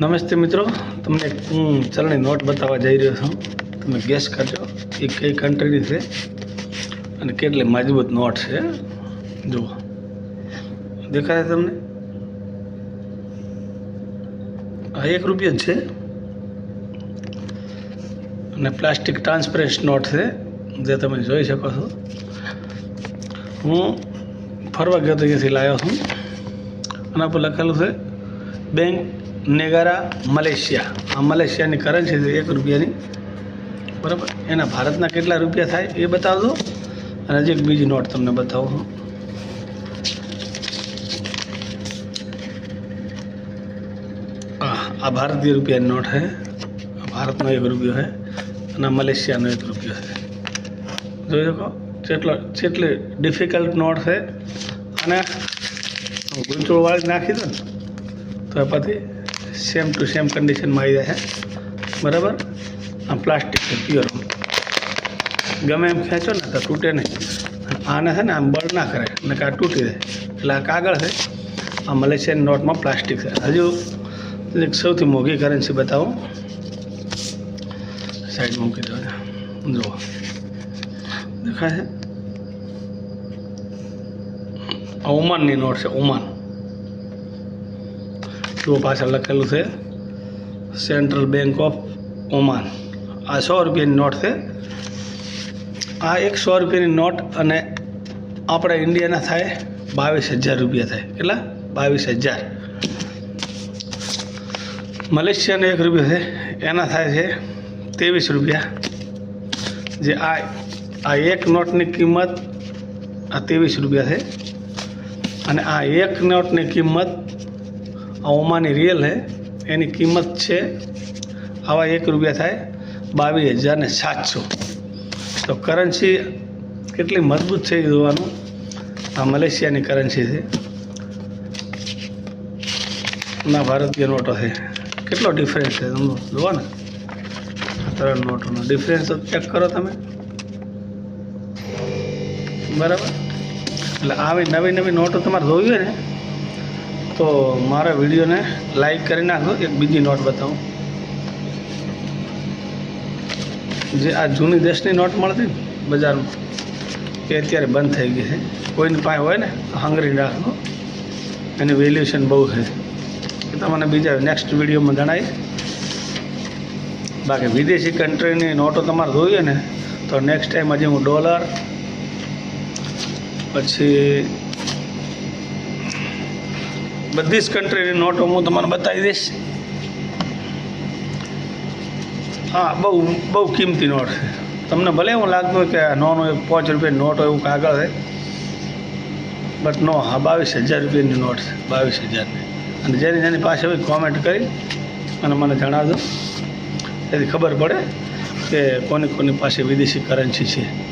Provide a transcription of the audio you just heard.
નમસ્તે મિત્રો. તમને હું ચલણી નોટ બતાવવા જઈ રહ્યો છું. તમે ગેસ કરજો. એ કઈ કન્ટ્રીની છે અને કેટલી મજબૂત નોટ છે. જુઓ. દેખાય તમને? આ એક રૂપિયા જ છે. અને પ્લાસ્ટિક ટ્રાન્સપરન્ટ નોટ છે, જે તમે જોઈ શકો છો. હું ફરવા ગયો તો લાવ્યો છું. આના પર લખેલું છે, બેંક નેગારા મલેશિયા. આ મલેશિયાની કરન્સી છે એક રૂપિયાની. બરાબર? એના ભારતના કેટલા રૂપિયા થાય એ બતાવજો. અને હજી એક બીજી નોટ તમને બતાવું હું. આ ભારતીય રૂપિયાની નોટ આ ભારતનો એક રૂપિયો છે અને મલેશિયાનો એક રૂપિયો છે. જોઈ શકો? જેટલો જેટલી ડિફિકલ્ટ નોટ છે. અને ગૂંચળો વાળી નાખી દો ને, તો પછી સેમ ટુ સેમ કન્ડિશનમાં આવી જાય બરાબર? આ પ્લાસ્ટિક છે પ્યોર ગમે એમ ખેંચો ને તો તૂટે નહીં. આને છે ને આમ બળ ના કરે, ને કે આ તૂટી જાય. એટલે આ કાગળ છે, આ મલેશિયન નોટમાં પ્લાસ્ટિક છે. હજુ એક સૌથી મોંઘી કરન્સી બતાવો. સાઈડ મૂકી દો જુઓ. દેખાય છે? આ ઓમાનની નોટ છે ઓમાન જુઓ પાછળ લખેલું છે? સેન્ટ્રલ બેંક ઓફ ઓમાન આ સો રૂપિયાની નોટ છે. આ એક સો રૂપિયાની નોટ અને આપણા ઇન્ડિયાના થાય બાવીસ હજાર રૂપિયા થાય. કેટલા? બાવીસ હજાર. મલેશિયાનો એક રૂપિયો છે. એના થાય છે ત્રેવીસ રૂપિયા. જે આ આ એક નોટની કિંમત આ ત્રેવીસ રૂપિયા છે. અને આ એક નોટની કિંમત આ ઓમાની રિયલ છે એની કિંમત છે આવા એક રૂપિયા થાય બાવીસ હજાર ને સાતસો. તો કરન્સી કેટલી મજબૂત છે એ જોવાનું. આ મલેશિયાની કરન્સી છે. ના, ભારતીય નોટો છે. કેટલો ડિફરન્સ છે તમે જુઓ ને. ત્રણ નોટોનો ડિફરન્સ ચેક કરો તમે. બરાબર? એટલે આવી નવી નવી નોટો તમારે જોવી ને તો મારા વિડીયોને લાઈક કરી નાખો. એક બીજી નોટ બતાવું. જે આ જૂની દેશની નોટ મળતી બજારમાં, એ અત્યારે બંધ થઈ ગઈ છે. કોઈની પાસે હોય ને, હાંગરી રાખો એની વેલ્યુએશન બહુ છે. એ તમને બીજા નેક્સ્ટ વિડીયોમાં જણાવીશ બાકી વિદેશી કન્ટ્રીની નોટો તમારે જોઈએ ને, તો નેક્સ્ટ ટાઈમ હજી હું ડોલર પછી બધી જ કન્ટ્રીની નોટો હું તમને બતાવી દઈશ. હા, બહુ બહુ કિંમતી નોટ છે. તમને ભલે એવું લાગતું કે નોનો એક પાંચ રૂપિયાની નોટ હોય એવું કાગળ છે, બટ નો હા બાવીસ હજાર રૂપિયાની નોટ છે, બાવીસ હજારની. અને જેની જેની પાસે હોય કોમેન્ટ કરી અને મને જણાવજો. એથી ખબર પડે કે કોની કોની પાસે વિદેશી કરન્સી છે.